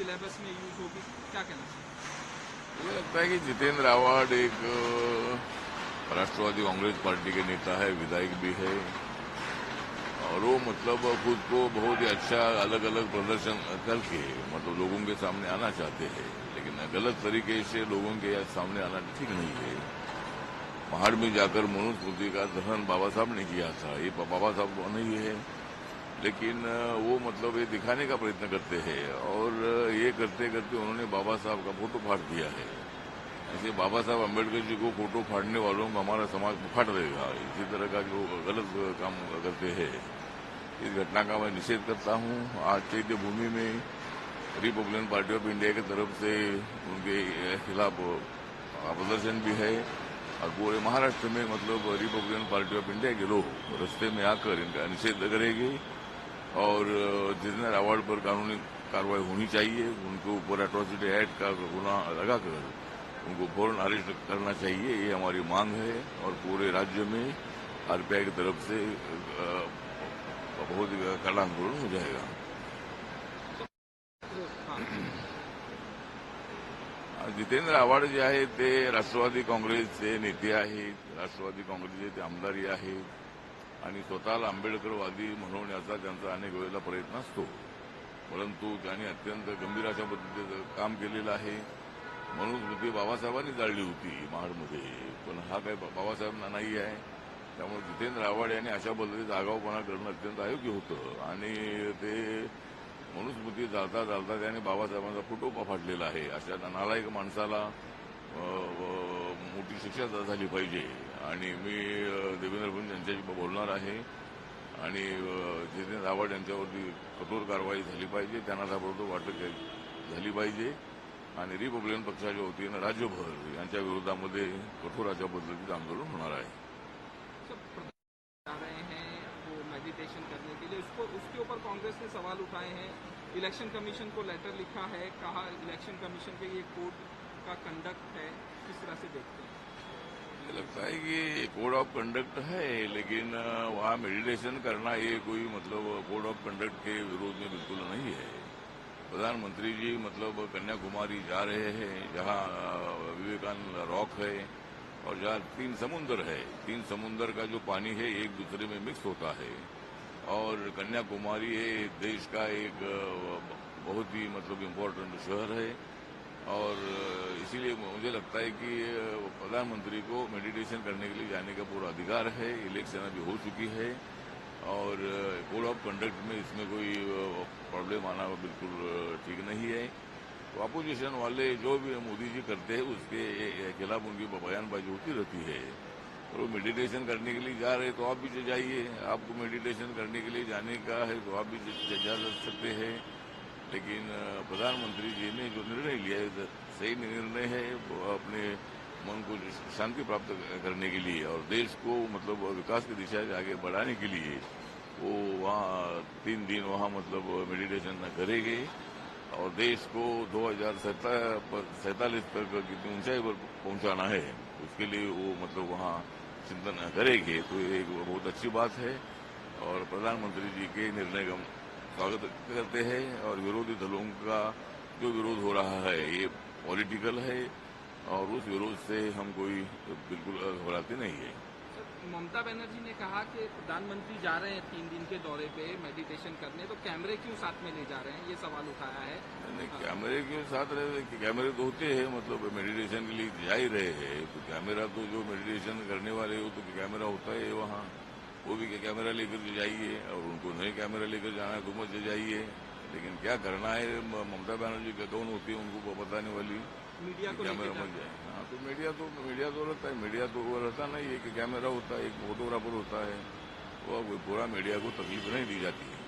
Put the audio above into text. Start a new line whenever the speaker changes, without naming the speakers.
Syllabus में use होगी? क्या कहना चाहिए
मुझे लगता है कि जितेंद्र आवाड एक राष्ट्रवादी कांग्रेस पार्टी के नेता है, विधायक भी है। और वो मतलब खुद को बहुत ही अच्छा अलग अलग प्रदर्शन करके मतलब लोगों के सामने आना चाहते हैं। लेकिन गलत तरीके से लोगों के सामने आना ठीक नहीं है। पहाड़ में जाकर मनुस्मृति का दहन बाबा साहब ने किया था। ये बाबा साहब नहीं है। लेकिन वो मतलब ये दिखाने का प्रयत्न करते हैं और ये करते करते उन्होंने बाबा साहब का फ़ोटो फाड़ दिया है। ऐसे बाबा साहब अंबेडकर जी को फ़ोटो फाड़ने वालों को हमारा समाज फाड़ देगा इसी तरह का जो गलत काम करते हैं, इस घटना का मैं निषेध करता हूँ। आज चैत्य भूमि में रिपब्लिकन पार्टी ऑफ़ इंडिया की तरफ़ से उनके खिलाफ प्रदर्शन भी है और पूरे महाराष्ट्र में मतलब रिपब्लिकन पार्टी ऑफ़ इंडिया के लोग रस्ते में आकर इनका निषेध करेंगे। और जितेंद्र अवार्ड पर कानूनी कार्रवाई होनी चाहिए, उनके ऊपर एट्रोसिटी एक्ट का गुना लगाकर उनको फ़ौरन अरेस्ट करना चाहिए, ये हमारी मांग है। और पूरे राज्य में आरपीआई की तरफ़ से बहुत कड़ा आंदोलन हो जाएगा।
हाँ।
जितेंद्र आव्हाड जे आहेत ते राष्ट्रवादी काँग्रेसचे नेते आहेत, राष्ट्रवादी काँग्रेसचे ते आमदारही आहेत आणि स्वतःला आंबेडकरवादी म्हणवण्याचा त्यांचा अनेक वेळेला प्रयत्न असतो. परंतु त्यांनी अत्यंत गंभीर अशा पद्धतीचं काम केलेलं आहे. म्हणून मनुस्मृती बाबासाहेबांनी जाळली होती महाडमध्ये. पण हा काही बाबासाहेबांना नाही आहे. त्यामुळे जितेंद्र आव्हाड यांनी अशा पद्धतीचा आगाऊपणा करणं अत्यंत अयोग्य होतं. आणि ते मनुस्मृती जाळता जाळता त्याने बाबासाहेबांचा फोटो फाटलेला आहे. अशा नालायक माणसाला मोठी शिक्षा झाली पाहिजे. मी देवेंद्र फडणवीस यांच्याशी बोलणार आणि अ, जितेंद्र आव्हाड कठोर कारवाई झाली पाहिजे. त्यांना ताबडतोब अटक झाली राज्यभर यांच्या विरोधामध्ये कठोर अशा पद्धतीचं आंदोलन
रहे हैं वो मेडिटेशन करने के लिए। उसको उसके ऊपर कांग्रेस ने सवाल उठाए हैं। इलेक्शन कमीशन को लेटर लिखा है कहा इलेक्शन कमीशन के ये कोर्ट का कंडक्ट है। किस तरह से देखते हैं?
लगता है कि कोड ऑफ़ कंडक्ट है, लेकिन वहाँ मेडिटेशन करना ये कोई मतलब कोड ऑफ़ कंडक्ट के विरोध में बिल्कुल नहीं है। प्रधानमंत्री जी मतलब कन्याकुमारी जा रहे हैं, जहाँ विवेकानंद रॉक है, और जहाँ तीन समुंदर है। तीन समुंदर का जो पानी है, एक दूसरे में मिक्स होता है। और कन्याकुमारी देश का एक बहुत ही मतलब इम्पोर्टेंट शहर है। इसीलिए मुझे लगता है कि प्रधानमंत्री को मेडिटेशन करने के लिए जाने का पूरा अधिकार है इलेक्शन अभी हो चुकी है, और कोड ऑफ़ कंडक्ट में इसमें कोई प्रॉब्लम आना बिल्कुल ठीक नहीं है। तो अपोजिशन वाले जो भी मोदी जी करते हैं, उसके खिलाफ उनकी बयानबाजी होती रहती है। तो मेडिटेशन करने के लिए जा रहे तो आप भी जाइए। आपको मेडिटेशन करने के लिए जाने का है तो आप भी जा सकते हैं। लेकिन प्रधानमंत्री जी ने जो निर्णय लिया है सही निर्णय है अपने मन को शांति प्राप्त करने के लिए और देश को मतलब विकास की दिशा से आगे बढ़ाने के लिए वो वहाँ तीन दिन वहाँ मतलब मेडिटेशन करेंगे और देश को दो हज़ार सैतालीस तक कितनी ऊंचाई पर पहुंचाना है, उसके लिए वो मतलब वहाँ चिंतन करेंगे तो एक बहुत अच्छी बात है और प्रधानमंत्री जी के निर्णय का स्वागत करते हैं और विरोधी दलों का जो विरोध हो रहा है ये पॉलिटिकल है और उस विरोध से हम कोई बिल्कुल घबराते नहीं है।
ममता बनर्जी ने कहा कि प्रधानमंत्री जा रहे हैं तीन दिन के दौरे पे मेडिटेशन करने तो कैमरे क्यों साथ में ले जा रहे हैं? ये सवाल उठाया है।
नहीं कैमरे के साथ रहे कैमरे तो होते हैं मतलब मेडिटेशन के लिए जा ही रहे हैं। तो कैमरा तो जो मेडिटेशन करने वाले हो तो कैमरा होता है वहाँ। वो भी कैमरा लेकर के जाइए और उनको नहीं कैमरा लेकर जाना है तो मत जाइए। लेकिन क्या करना है ममता बनर्जी का कौन होती है उनको बताने वाली
मीडिया को
कैमरा मत जाए। हाँ तो मीडिया तो मीडिया तो रहता है मीडिया तो वो रहता नहीं है कि कैमरा होता है एक फोटोग्राफर होता है। वो पूरा मीडिया को तकलीफ़ नहीं दी जाती है।